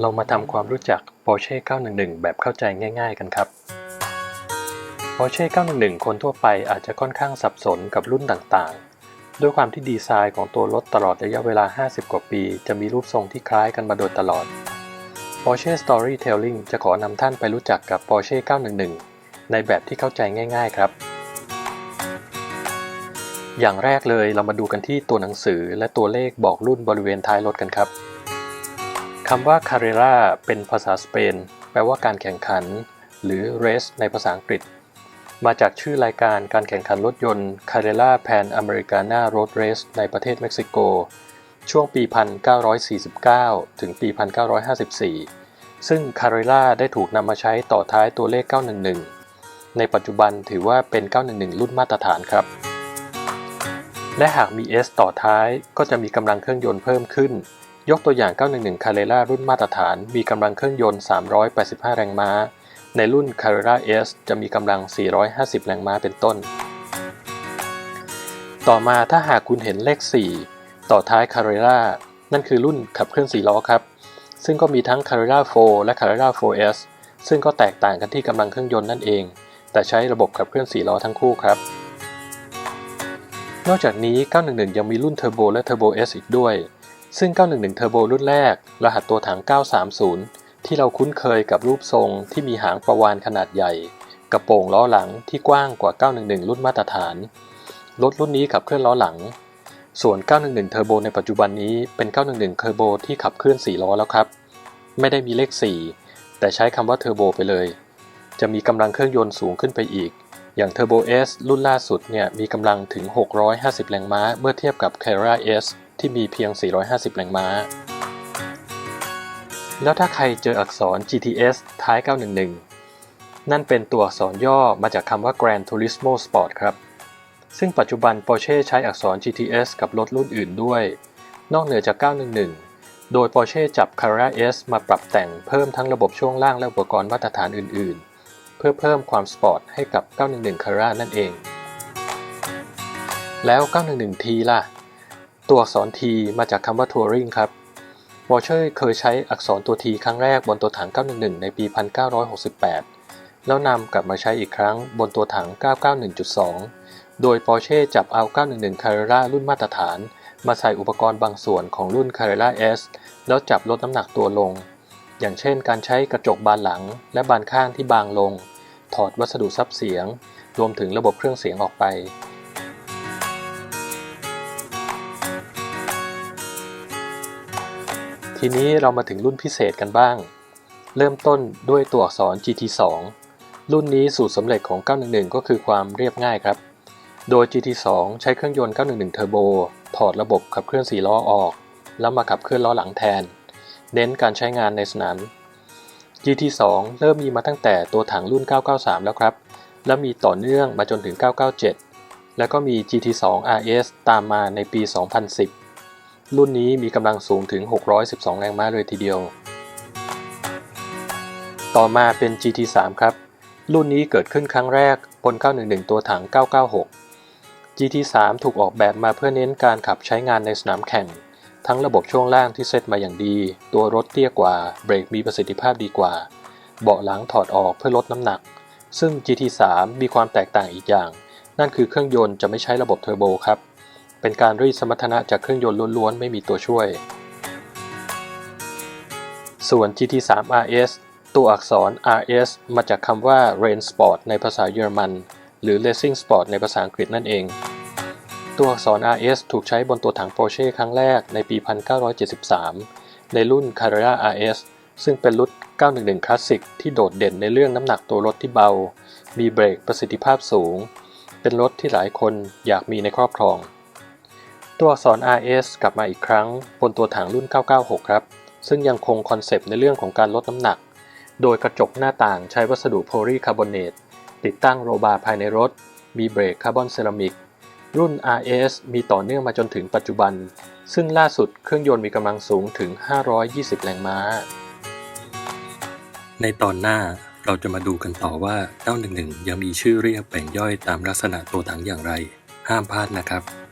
เรามาทำความรู้จัก Porsche 911 แบบเข้าใจง่าย ๆ กันครับ Porsche 911 คนทั่วไปอาจจะค่อนข้างสับสนกับรุ่นต่างๆ ด้วยความที่ดีไซน์ของตัวรถตลอดระยะเวลา 50 กว่าปี จะมีรูปทรงที่คล้ายกันมาโดยตลอด Porsche Storytelling จะขอนำท่านไปรู้จักกับ Porsche 911 ในแบบที่เข้าใจง่าย ๆ ครับ อย่างแรกเลยเรามาดูกันที่ตัวหนังสือและตัวเลขบอกรุ่นบริเวณท้ายรถกันครับ คำว่า Carrera เป็นภาษาสเปน แปลว่าการแข่งขัน หรือ race ในภาษาอังกฤษ มาจากชื่อรายการการแข่งขันรถยนต์ Carrera Pan Americana Road Race ในประเทศเม็กซิโก ช่วงปี 1949 ถึงปี 1954 ซึ่ง Carrera ได้ถูกนำมาใช้ต่อท้ายตัวเลข 911 ในปัจจุบันถือว่าเป็น 911 รุ่นมาตรฐานครับ และหากมี S ต่อท้ายก็จะมีกำลังเครื่องยนต์เพิ่มขึ้น ยกตัวอย่าง 911 Carrera รุ่นมาตรฐาน มีกำลังเครื่องยนต์ 385 แรงม้า ในรุ่น Carrera S จะมีกำลัง 450 แรงม้าเป็นต้น ต่อมาถ้าหากคุณเห็นเลข 4 ต่อท้าย Carrera นั่นคือรุ่นขับเคลื่อน4ล้อครับ ซึ่งก็มีทั้ง Carrera 4 และ Carrera 4S ซึ่งก็แตกต่างกันที่กำลังเครื่องยนต์นั่นเอง แต่ใช้ระบบขับเคลื่อน4ล้อทั้งคู่ครับ นอกจากนี้ 911 ยังมีรุ่น Turbo และ Turbo S อีกด้วย ซึ่ง 911 Turbo รุ่นแรก รหัสตัวถัง 930 ที่เราคุ้นเคยกับรูปทรงที่มีหางประวานขนาดใหญ่ กระโปรงล้อหลังที่กว้างกว่า 911 รุ่นมาตรฐาน รถรุ่นนี้ขับเคลื่อนล้อหลัง ส่วน 911 Turbo ในปัจจุบันนี้เป็น 911 Turbo ที่ขับเคลื่อน 4 ล้อแล้วครับ ไม่ได้มีเลข 4 แต่ใช้คำว่า Turbo ไปเลย จะมีกำลังเครื่องยนต์สูงขึ้นไปอีกอย่าง Turbo S รุ่นล่าสุดเนี่ยมีกำลังถึง 650 แรงม้า เมื่อเทียบกับ c a r r a S ที่มีเพียง 450 แรงม้า แล้วถ้าใครเจออักษร GTS ท้าย 911 นั่นเป็นตัวอักษรย่อมาจากคำว่า Gran Turismo Sport ครับ ซึ่งปัจจุบัน Porsche ใช้อักษร GTS กับรถรุ่นอื่นด้วย นอกเหนือจาก 911 โดย Porsche จับ Carrera S มาปรับแต่งเพิ่มทั้งระบบช่วงล่างและอุปกรณ์มาตรฐานอื่น ๆ เพื่อเพิ่มความสปอร์ตให้กับ 911 Carrera นั่นเอง แล้ว 911T ล่ะ ตัวอักษร T มาจากคำว่า Touring ครับ Porsche เคยใช้อักษรตัว T ครั้งแรกบนตัวถัง 911 ในปี 1968 แล้วนำกลับมาใช้อีกครั้งบนตัวถัง 991.2 โดย Porsche จับเอา 911 Carrera รุ่นมาตรฐาน มาใส่อุปกรณ์บางส่วนของรุ่น Carrera S แล้วจับลดน้ำหนักตัวลง อย่างเช่น การใช้กระจกบานหลังและบานข้างที่บางลง ถอดวัสดุซับเสียง รวมถึงระบบเครื่องเสียงออกไป ทีนี้เรามาถึงรุ่นพิเศษกันบ้าง เริ่มต้นด้วยตัวอักษร GT2 รุ่นนี้สูตรสำเร็จของ 911 ก็คือความเรียบง่ายครับ โดย GT2 ใช้เครื่องยนต์ 911 Turbo ถอดระบบขับเคลื่อน4ล้อออก แล้วมาขับเคลื่อนล้อหลังแทน เน้นการใช้งานในสนาม GT2 เริ่มมีมาตั้งแต่ตัวถังรุ่น 993 แล้วครับ และมีต่อเนื่องมาจนถึง 997 แล้วก็มี GT2 RS ตามมาในปี 2010 รุ่นนี้มีกำลังสูงถึง 612 แรงม้าเลยทีเดียว ต่อมาเป็น GT3 ครับ รุ่นนี้เกิดขึ้นครั้งแรกบน 911 ตัวถัง 996 GT3 ถูกออกแบบมาเพื่อเน้นการขับใช้งานในสนามแข่ง ทั้งระบบช่วงล่างที่เซตมาอย่างดี ตัวรถเตี้ยกว่า เบรกมีประสิทธิภาพดีกว่า เบาะหลังถอดออกเพื่อลดน้ำหนัก ซึ่ง GT3 มีความแตกต่างอีกอย่าง นั่นคือเครื่องยนต์จะไม่ใช้ระบบเทอร์โบครับ เป็นการรีดสมรรถนะจากเครื่องยนต์ล้วนๆ ไม่มีตัวช่วย ส่วน GT3 RS ตัวอักษร RS มาจากคำว่า Rain Sport ในภาษาเยอรมัน หรือ Racing Sport ในภาษาอังกฤษนั่นเอง ตัวอักษร RS ถูกใช้บนตัวถัง Porsche ครั้งแรกในปี 1973 ในรุ่น Carrera RS ซึ่งเป็นรุ่น 911 Classic ที่โดดเด่นในเรื่องน้ำหนักตัวรถที่เบา มีเบรกประสิทธิภาพสูง เป็นรถที่หลายคนอยากมีในครอบครอง ตัวอักษร RS กลับมาอีกครั้ง บนตัวถังรุ่น 996 ครับ ซึ่งยังคงคอนเซปต์ในเรื่องของการลดน้ำหนัก โดยกระจกหน้าต่างใช้วัสดุโพลีคาร์บอเนต ติดตั้งโรบาร์ภายในรถ มีเบรกคาร์บอนเซรามิก รุ่น RS มีต่อเนื่องมาจนถึงปัจจุบัน ซึ่งล่าสุดเครื่องยนต์มีกำลังสูงถึง 520 แรงม้า ในตอนหน้าเราจะมาดูกันต่อว่า 911 ยังมีชื่อเรียกแบ่งย่อยตามลักษณะตัวถังอย่างไร ห้ามพลาดนะครับ